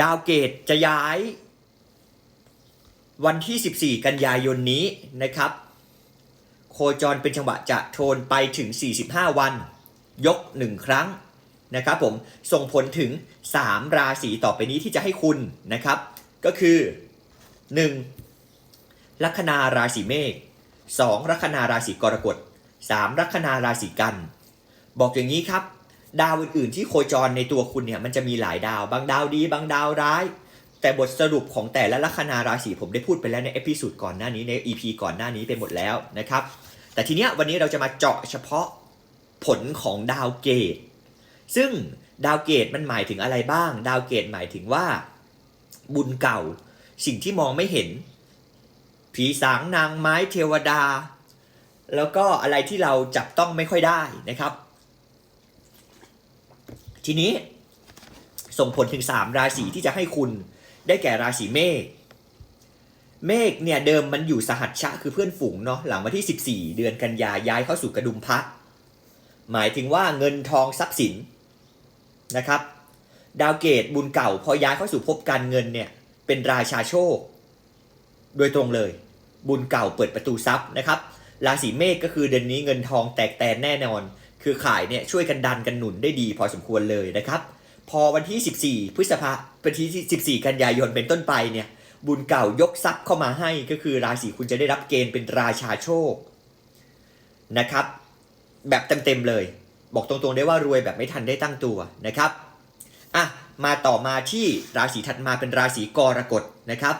ดาวเกตจะย้าย วันที่ 14 กันยายนนี้นะครับ โคจรเป็นจังหวะจะโทนไปถึง 45 วัน ยก 1 ครั้งนะครับผมส่งผลถึง 3 ราศีต่อไปนี้ที่จะให้คุณนะครับ ก็คือ 1. ลัคนาราศีเมษ 2. ลัคนาราศีกรกฎ 3. ลัคนาราศีกัน บอกอย่างนี้ครับ ดาวอื่นๆที่โคจรในตัวคุณเนี่ยมันจะมีหลายดาว บางดาวดี บางดาวร้าย แต่บทสรุปของแต่ละลัคนาราศีผมได้พูดไปแล้วในเอพิสูดก่อนหน้านี้ใน EP ก่อนหน้านี้ไปหมดแล้วนะครับ แต่ทีเนี้ยวันนี้เราจะมาเจาะเฉพาะผลของดาวเกต ซึ่งดาวเกตมันหมายถึงอะไรบ้าง ดาวเกตหมายถึงว่า บุญเก่า สิ่งที่มองไม่เห็น ผีสางนางไม้เทวดา แล้วก็อะไรที่เราจับต้องไม่ค่อยได้นะครับ ทีนี้ส่งผลถึง 3 ราศีที่จะให้คุณได้แก่ราศีเมษเมฆเนี่ยเดิมมันอยู่สหัชชะคือเพื่อนฝูงเนาะหลังวันที่ 14 เดือนกันยาย้ายเข้าสู่กระดุมพระหมายถึงว่าเงินทองทรัพย์สินนะครับ ดาวเกตบุญเก่าพอย้ายเข้าสู่ภพการเงินเนี่ยเป็นราชาโชค โดยตรงเลย บุญเก่าเปิดประตูทรัพย์นะครับ ราศีเมษก็คือเดือนนี้เงินทองแตกแตนแน่นอน คือขายเนี่ยช่วยกันดันกันหนุนได้ดีพอสมควรเลยนะครับ พอวันที่ 14 พฤษภาวันที่14 กันยายนเป็นต้นไปเนี่ยบุญเก่ายกทรัพย์เข้ามาให้ก็คือราศีคุณจะได้รับเกณฑ์เป็นราชาโชคนะครับ แบบเต็มๆเลย บอกตรงๆได้ว่ารวยแบบไม่ทันได้ตั้งตัวนะครับอะมาต่อมาที่ราศีถัดมาเป็นราศีกรกฎนะครับ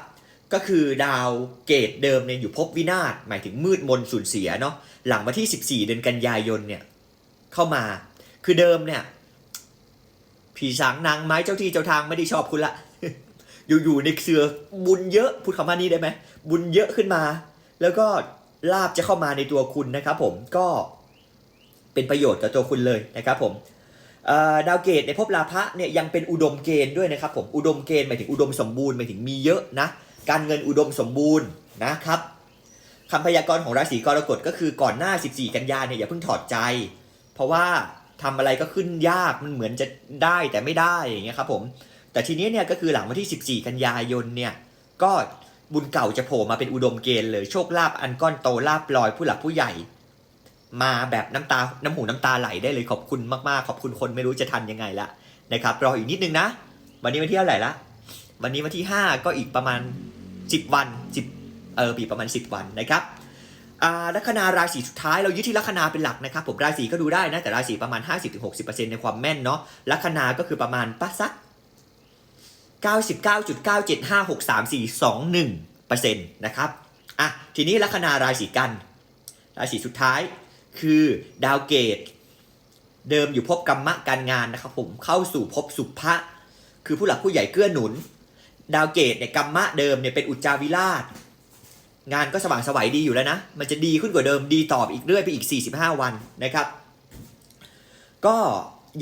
ก็คือดาวเกตเดิมเนี่ยอยู่ภพวินาศหมายถึงมืดมนสูญเสียเนาะหลังวันที่ 14 เดือนกันยายนเนี่ย เข้ามา คือเดิมเนี่ย ผีสางนางไม้เจ้าที่เจ้าทางไม่ได้ชอบคุณละอยู่ๆในเสือบุญเยอะพูดคำว่านี้ได้ไหมบุญเยอะขึ้นมา แล้วก็ลาบจะเข้ามาในตัวคุณนะครับ ผมก็เป็นประโยชน์กับตัวคุณเลยนะครับ ผมดาวเกตในภพลาภะเนี่ยยังเป็นอุดมเกณฑ์ด้วยนะครับ ผมอุดมเกณฑ์หมายถึงอุดมสมบูรณ์หมายถึงมีเยอะนะการเงินอุดมสมบูรณ์นะครับคำพยากรณ์ของราศีกรกฎก็คือก่อนหน้า 14 กันยาเนี่ยอย่าเพิ่งถอดใจ ราะว่าทำอะไรก็ขึ้นยากมันเหมือนจะได้แต่ไม่ได้อย่างเงี้ยครับผมแต่ทีนี้เนี่ยก็คือหลังวันที่ 14 กันยายนเนี่ยก็บุญเก่าจะโผล่มาเป็นอุดมเกณฑ์เลยโชคลาภอันก้อนโตลาบลอยผู้หลักผู้ใหญ่ มาแบบน้ำตาน้ำหูน้ำตาไหลได้เลยขอบคุณมากๆ ขอบคุณคนไม่รู้จะทันยังไงละนะครับรออีกนิดนึงนะ วันนี้วันที่เท่าไหร่ละวันนี้วันที่ 5 ก็อีกประมาณ 10 วัน10เออปีประมาณ 10 วันนะครับ ลัคนาราศีสุดท้ายเรายึดที่ลัคนาเป็นหลักนะครับผมราศีก็ดูได้นะแต่ราศีประมาณ 50-60%ในความแม่นเนาะลัคนาก็คือประมาณปะสัก99.97563421%นะครับอะทีนี้ลัคนาราศีกัน ราศีสุดท้ายคือดาวเกต เดิมอยู่ภพกรรมะการงานนะครับผมเข้าสู่ภพสุภะคือผู้หลักผู้ใหญ่เกื้อหนุน ดาวเกตเนี่ยกรรมะเดิมเนี่ยเป็นอุจจาวิราช งานก็สว่างไสวัยดีอยู่แล้วนะ มันจะดีขึ้นกว่าเดิมดีต่ออีกเรื่อยไปอีก 45 วันนะครับ ก็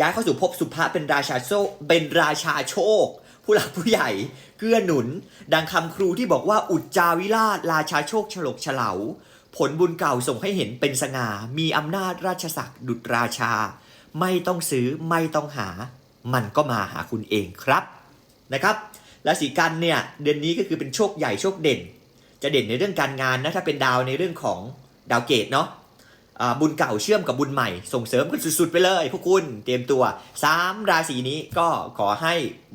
ย้ายเข้าสู่ภพสุภะเป็นราชาโชคเป็นราชาโชค ผู้หลักผู้ใหญ่เกื้อหนุน ดังคำครูที่บอกว่าอุจจาวิราชราชาโชคฉลกเฉลา ผลบุญเก่าส่งให้เห็นเป็นสง่า มีอำนาจราชศักดิ์ดุจราชา ไม่ต้องซื้อไม่ต้องหา มันก็มาหาคุณเองครับนะครับราศีกันเนี่ยเดือนนี้ก็คือเป็นโชคใหญ่โชคเด่น จะเด่นในเรื่องการงานนะถ้าเป็นดาวในเรื่องของดาวเกตเนาะ บุญเก่าเชื่อมกับบุญใหม่ ส่งเสริมกันสุดๆไปเลย พวกคุณเตรียมตัว 3 ราศีนี้ก็ขอให้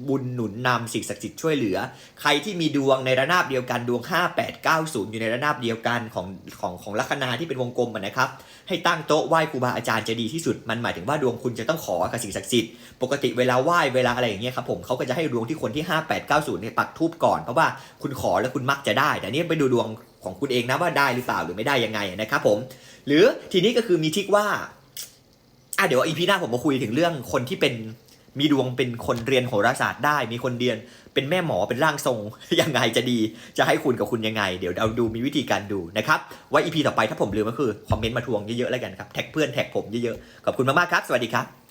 บุญหนุนนำสิ่งศักดิ์สิทธิ์ช่วยเหลือ ใครที่มีดวงในระนาบเดียวกันดวง 5 8 9 0 อยู่ในระนาบเดียวกันของของของลัคนาที่เป็นวงกลมนะครับ ให้ตั้งโต๊ะไหว้ครูบาอาจารย์จะดีที่สุด มันหมายถึงว่าดวงคุณจะต้องขอกับสิ่งศักดิ์สิทธิ์ปกติเวลาไหว้เวลาอะไรอย่างเงี้ยครับผมเขาก็จะให้ดวงที่คนที่ 5 8 9 0เนี่ยปักทูบก่อนเพราะว่าคุณขอแล้วคุณมักจะได้แต่นี่ไปดูดวง ของคุณเองนะว่าได้หรือเปล่าหรือไม่ได้ยังไงนะครับผม หรือทีนี้ก็คือมีทิกว่าอะเดี๋ยวอีพีหน้าผมมาคุยถึงเรื่องคนที่เป็นมีดวงเป็นคนเรียนโหราศาสตร์ได้ มีคนเรียนเป็นแม่หมอเป็นร่างทรงยังไงจะดี จะให้คุณกับคุณยังไง เดี๋ยวเราดูมีวิธีการดูนะครับ ไว้อีพีต่อไปถ้าผมลืมก็คือ คอมเมนต์มาทวงเยอะๆแล้วกันครับ แท็กเพื่อนแท็กผมเยอะๆ ขอบคุณมากๆครับ สวัสดีครับ